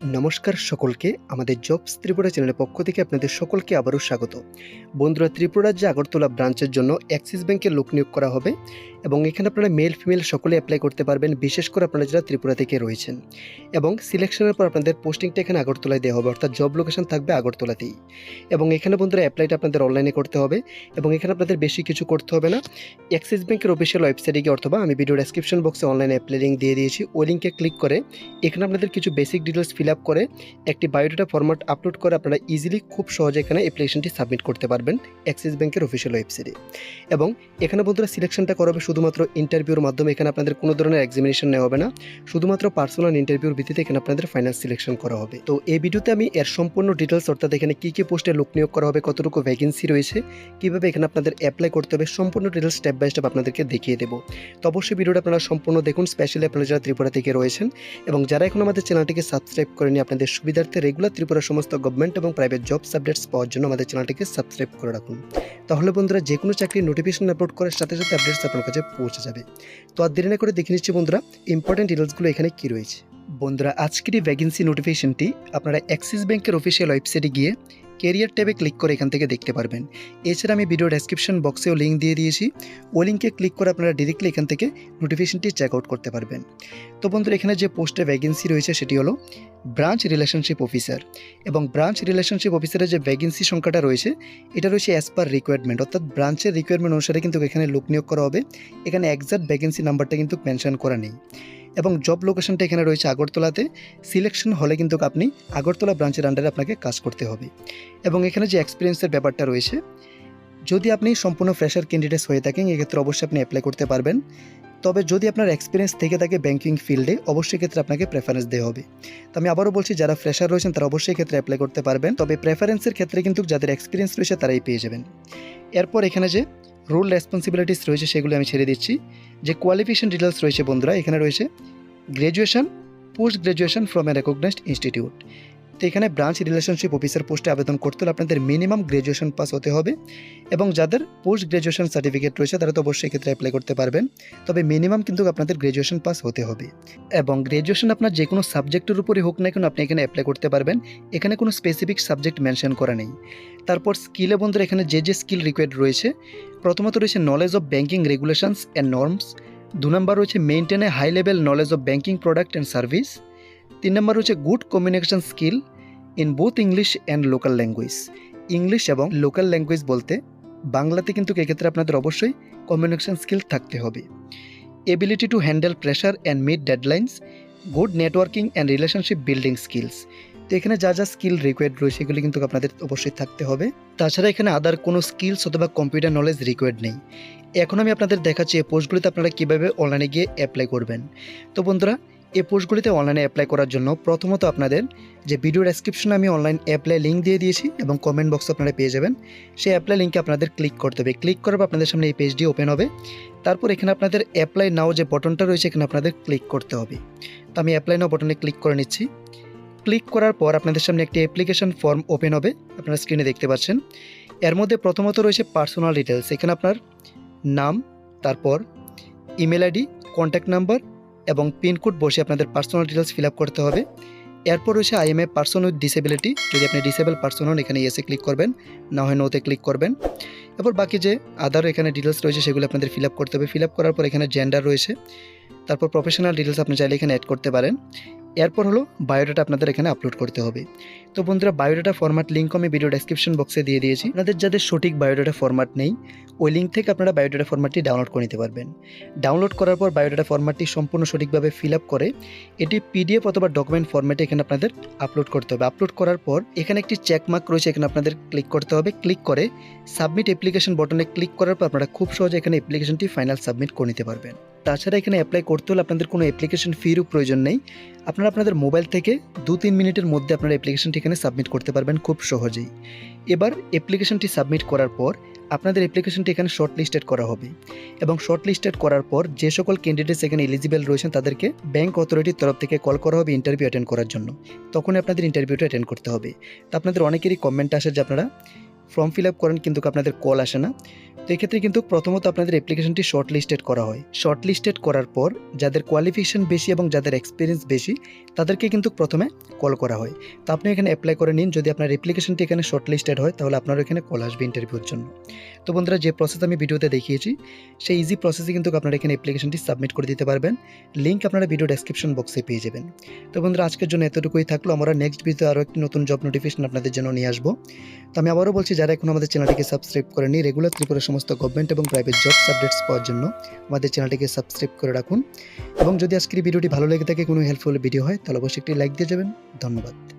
নমস্কার সকলকে, আমাদের জবস ত্রিপুরা চ্যানেলের পক্ষ থেকে আপনাদের সকলকে আবারও স্বাগত। বন্ধুরা, ত্রিপুরা যে আগরতলা ব্রাঞ্চের জন্য অ্যাক্সিস ব্যাংকের লোক নিয়োগ করা হবে এবং এখানে আপনারা মেল ফিমেল সকলে অ্যাপ্লাই করতে পারবেন, বিশেষ করে আপনারা যারা ত্রিপুরা থেকে রয়েছেন। এবং সিলেকশনের পর আপনাদের পোস্টিংটা এখানে আগরতলায় দেওয়া হবে, অর্থাৎ জব লোকেশন থাকবে আগরতলাতেই। এবং এখানে বন্ধুরা অ্যাপ্লাইটা আপনাদের অনলাইনে করতে হবে এবং এখানে আপনাদের বেশি কিছু করতে হবে না। অ্যাক্সিস ব্যাংকের অফিসিয়াল ওয়েবসাইটে গিয়ে অথবা আমি ভিডিও ডেসক্রিপশন বক্সে অনলাইনে অ্যাপ্লাই লিঙ্ক দিয়ে দিয়েছি, ওই লিঙ্কে ক্লিক করে এখানে আপনাদের কিছু বেসিক ডিটেলস ফিল আপ করে একটি বায়োডাটা ফরম্যাট আপলোড করে আপনারা ইজিলি খুব সহজে এখানে অ্যাপ্লিকেশনটি সাবমিট করতে পারবেন অ্যাক্সিস ব্যাংকের অফিসিয়াল ওয়েবসাইটে এবং এখানে বন্ধুরা সিলেকশনটা করা হবে শুধুমাত্র ইন্টারভিউর মাধ্যমে, এখানে আপনাদের কোনো ধরনের এক্সামিনেশন নেওয়া হবে না। শুধুমাত্র পার্সোনাল ইন্টারভিউর ভিত্তিতে এখানে আপনাদের ফাইনাল সিলেকশন করা হবে। তো এই ভিডিওতে আমি এর সম্পূর্ণ ডিটেলস অর্থাৎ এখানে কী কী পোস্টে লোক নিয়োগ করা হবে, কতটুকু ভ্যাকেন্সি রয়েছে, কীভাবে এখানে আপনাদের অ্যাপ্লাই করতে হবে, সম্পূর্ণ ডিটেলস স্টেপ বাই স্টেপ আপনাদেরকে দেখিয়ে দেবো। তো অবশ্যই ভিডিওটা আপনারা সম্পূর্ণ দেখুন স্পেশালি আপনারা যারা ত্রিপুরা থেকে রয়েছেন এবং যারা এখন আমাদের চ্যানেলটিকে সাবস্ক্রাইব করেনি আপনাদের সুবিধার্থে রেগুলার ত্রিপুরা সমস্ত গভর্নমেন্ট এবং প্রাইভেট জবস আপডেটস পাওয়ার জন্য আমাদের চ্যানেলটিকে সাবস্ক্রাইব করে রাখুন। তাহলে বন্ধুরা যে কোনো চাকরির নোটিফিকেশন আপলোড করার সাথে সাথে আপডেটস আপনার কাছে পৌঁছে যাবে। তো আর দেরি না করে দেখে নিচ্ছি বন্ধুরা ইম্পর্টেন্ট ডিটেলসগুলো এখানে কী রয়েছে? বন্ধুরা, আজকের এই ভ্যাকেন্সি নোটিফিকেশনটি আপনারা অ্যাক্সিস ব্যাংকের অফিসিয়াল ওয়েবসাইটে গিয়ে কেরিয়ার ট্যাবে ক্লিক করে এখান থেকে দেখতে পারবেন। এছাড়া আমি ভিডিও ডেসক্রিপশন বক্সেও লিঙ্ক দিয়ে দিয়েছি। ওই লিঙ্কে ক্লিক করে আপনারা ডিরেক্টলি এখান থেকে নোটিফিকেশনটি চেক আউট করতে পারবেন। তো বন্ধুরা, এখানে যে পোস্টে ভ্যাকেন্সি রয়েছে সেটি হলো ব্রাঞ্চ রিলেশনশিপ অফিসার এবং ব্রাঞ্চ রিলেশনশিপ অফিসারের যে ভ্যাকেন্সি সংখ্যাটা রয়েছে, এটা রয়েছে অ্যাজ পার রিকোয়ারমেন্ট অর্থাৎ ব্রাঞ্চের রিকোয়ারমেন্ট অনুসারে কিন্তু এখানে লোক নিয়োগ করা হবে। এখানে একজ্যাক্ট ভ্যাকেন্সি নাম্বারটা কিন্তু মেনশন করা নেই। এবং জব লোকেশনটা এখানে রয়েছে আগরতলাতে। সিলেকশন হলে কিন্তু আপনি আগরতলা ব্রাঞ্চের আন্ডারে আপনাকে কাজ করতে হবে। এবং এখানে যে এক্সপিরিয়েন্সের ব্যাপারটা রয়েছে, যদি আপনি সম্পূর্ণ ফ্রেশার ক্যান্ডিডেটস হয়ে থাকেন, এক্ষেত্রে অবশ্যই আপনি অ্যাপ্লাই করতে পারবেন। তবে যদি আপনার এক্সপিরিয়েন্স থেকে থাকে ব্যাঙ্কিং ফিল্ডে অবশ্যই ক্ষেত্রে আপনাকে প্রেফারেন্স দেওয়া হবে। তো আমি আবারও বলছি, যারা ফ্রেশার রয়েছেন, তারা অবশ্যই ক্ষেত্রে অ্যাপ্লাই করতে পারবেন। তবে প্রেফারেন্সের ক্ষেত্রে কিন্তু যাদের এক্সপিরিয়েন্স রয়েছে, তারাই পেয়ে যাবেন। এরপর এখানে যে রোল রেসপন্সিবিলিটিস রয়েছে সেগুলো আমি ছেড়ে দিচ্ছি। যে কোয়ালিফিকেশন ডিটেলস রয়েছে বন্ধুরা, এখানে রয়েছে graduation post graduation from a recognized institute তো এখানে ব্রাঞ্চ রিলেশনশিপ অফিসার পোস্টে আবেদন করতে হলে আপনাদের মিনিমাম গ্র্যাজুয়েশন পাস হতে হবে এবং যাদের পোস্ট গ্র্যাজুয়েশন সার্টিফিকেট রয়েছে, তারা তো অবশ্যই ক্ষেত্রে অ্যাপ্লাই করতে পারবেন। তবে মিনিমাম কিন্তু আপনাদের গ্র্যাজুয়েশন পাস হতে হবে। এবং গ্র্যাজুয়েশন আপনার যে কোনো সাবজেক্টের উপরই হোক না কেন, আপনি এখানে অ্যাপ্লাই করতে পারবেন। এখানে কোনো স্পেসিফিক সাবজেক্ট মেনশন করা নেই। তারপর স্কিলে বন্ধুরা এখানে যে যে স্কিল রিকোয়ার্ড রয়েছে, প্রথমত রয়েছে knowledge of banking regulations and norms দু নম্বর রয়েছে maintain high level knowledge of banking product and service তিন নম্বর রয়েছে good communication skill in both English and local language English এবং লোকাল ল্যাঙ্গুয়েজ বলতে বাংলাতে কিন্তু এক্ষেত্রে আপনাদের অবশ্যই কমিউনিকেশন স্কিল থাকতে হবে। Ability to handle pressure and meet deadlines good networking and relationship building skills তো এখানে যা যা স্কিল রিকোয়ার্ড রয়েছে সেগুলি কিন্তু আপনাদের অবশ্যই থাকতে হবে। তাছাড়া এখানে আদার কোনো স্কিলস অথবা কম্পিউটার নলেজ রিকোয়ার্ড নেই। এখন আমি আপনাদের দেখাচ্ছি এই পোস্টগুলিতে আপনারা কীভাবে অনলাইনে গিয়ে অ্যাপ্লাই করবেন। তো বন্ধুরা এই পোস্টগুলিতে অনলাইনে অ্যাপ্লাই করার জন্য প্রথমত আপনাদের যে ভিডিও ডেসক্রিপশনে আমি অনলাইন অ্যাপ্লাই লিঙ্ক দিয়ে দিয়েছি এবং কমেন্ট বক্সে আপনারা পেয়ে যাবেন। সেই অ্যাপ্লাই লিঙ্কে আপনাদের ক্লিক করতে হবে। ক্লিক করার আপনাদের সামনে এই পেজটি ওপেন হবে। তারপর এখানে আপনাদের অ্যাপ্লাই নাও যে বটনটা রয়েছে, এখানে আপনাদের ক্লিক করতে হবে। তো আমি অ্যাপ্লাই নাও বটনে ক্লিক করে নিচ্ছি। ক্লিক করার পর আপনাদের সামনে একটি অ্যাপ্লিকেশন ফর্ম ওপেন হবে। আপনারা স্ক্রিনে দেখতে পাচ্ছেন। এর মধ্যে প্রথমত রয়েছে পার্সোনাল ডিটেলস এখানে আপনার নাম, তারপর ইমেল আইডি কন্ট্যাক্ট নাম্বার এবং পিনকোড বসে আপনাদের পার্সোনাল ডিটেলস ফিল করতে হবে। এরপর রয়েছে I am a person with disability যদি আপনি ডিসেবল পার্সন হন, এখানে এসে ক্লিক করবেন, না হয় নোতে ক্লিক করবেন। এরপর বাকি যে আদার এখানে ডিটেলস রয়েছে, সেগুলো আপনাদের ফিল করতে হবে। ফিল করার পর এখানে জেন্ডার রয়েছে। তারপর প্রফেশনাল ডিটেলস আপনি চাইলে এখানে অ্যাড করতে পারেন। এরপর হলো বায়োডাটা আপনাদের এখানে আপলোড করতে হবে। তো বন্ধুরা বায়োডাটা ফরম্যাট লিঙ্ক আমি ভিডিও ডেসক্রিপশন বক্সে দিয়ে দিয়েছি। আপনাদের যাদের সঠিক বায়োডাটা ফরম্যাট নেই, ওই লিঙ্ক থেকে আপনারা বায়োডাটা ফরম্যাটটি ডাউনলোড করে নিতে পারবেন। ডাউনলোড করার পর বায়োডাটা ফরম্যাটটি সম্পূর্ণ সঠিকভাবে ফিল আপ করে, এটি পিডিএফ অথবা ডকুমেন্ট ফরম্যাটে এখানে আপনাদের আপলোড করতে হবে। আপলোড করার পর এখানে একটি চেকমার্ক রয়েছে, এখানে আপনাদের ক্লিক করতে হবে। ক্লিক করে সাবমিট অ্যাপ্লিকেশন বটনে ক্লিক করার পর আপনারা খুব সহজে এখানে অ্যাপ্লিকেশনটি ফাইনাল সাবমিট করে নিতে পারবেন। তাছাড়া এখানে অ্যাপ্লাই করতে হলে আপনাদের কোনো অ্যাপ্লিকেশন ফিরও প্রয়োজন নেই। আপনারা আপনাদের মোবাইল থেকে দু তিন মিনিটের মধ্যে আপনারা অ্যাপ্লিকেশনটি এখানে সাবমিট করতে পারবেন খুব সহজেই। এবার অ্যাপ্লিকেশনটি সাবমিট করার পর আপনাদের অ্যাপ্লিকেশনটি এখানে শর্ট লিস্টেড করা হবে। এবং শর্ট লিস্টেড করার পর যে সকল ক্যান্ডিডেটস এখানে এলিজিবল রয়েছেন তাদেরকে ব্যাংক অথরিটির তরফ থেকে কল করা হবে ইন্টারভিউ অ্যাটেন্ড করার জন্য। তখনই আপনাদের ইন্টারভিউটা অ্যাটেন্ড করতে হবে। তো আপনাদের অনেকেরই কমেন্ট আসে যে আপনারা ফর্ম ফিল আপ করেন কিন্তু আপনাদের কল আসে না। এক্ষেত্রে কিন্তু প্রথমত আপনাদের অ্যাপ্লিকেশনটি শর্ট লিস্টেড করা হয়। শর্ট লিস্টেড করার পর যাদের কোয়ালিফিকেশন বেশি এবং যাদের এক্সপিরিয়েন্স বেশি, তাদেরকে কিন্তু প্রথমে কল করা হয়। তো আপনি এখানে অ্যাপ্লাই করে নিন। যদি আপনার অ্যাপ্লিকেশনটি এখানে শর্ট লিস্টেড হয়, তাহলে আপনার এখানে কল আসবে ইন্টারভিউর জন্য। তো বন্ধুরা, যে প্রসেস আমি ভিডিওতে দেখিয়েছি, সেই ইজি প্রসেসে কিন্তু আপনারা এখানে অ্যাপ্লিকেশনটি সাবমিট করে দিতে পারবেন। লিঙ্ক আপনারা ভিডিও ডেসক্রিপশন বক্সে পেয়ে যাবেন। তো বন্ধুরা, আজকের জন্য এতটুকুই থাকল। আমরা নেক্সট ভিডিওতে আরও একটি নতুন জব নোটিফিকেশন আপনাদের জন্য নিয়ে আসব। তো আমি আবারও বলছি, যারা এখন আমাদের চ্যানেলটিকে সাবস্ক্রাইব করেনি রেগুলার ত্রিপুরা সমস্ত গভর্নমেন্ট এবং প্রাইভেট জবস আপডেটস পাওয়ার জন্য আমাদের চ্যানেলটিকে সাবস্ক্রাইব করে রাখুন। এবং যদি আজকের ভিডিওটি ভালো লেগে থাকে, কোনো হেল্পফুল ভিডিও হয়, তাহলে অবশ্যই একটি লাইক দিয়ে যাবেন। ধন্যবাদ।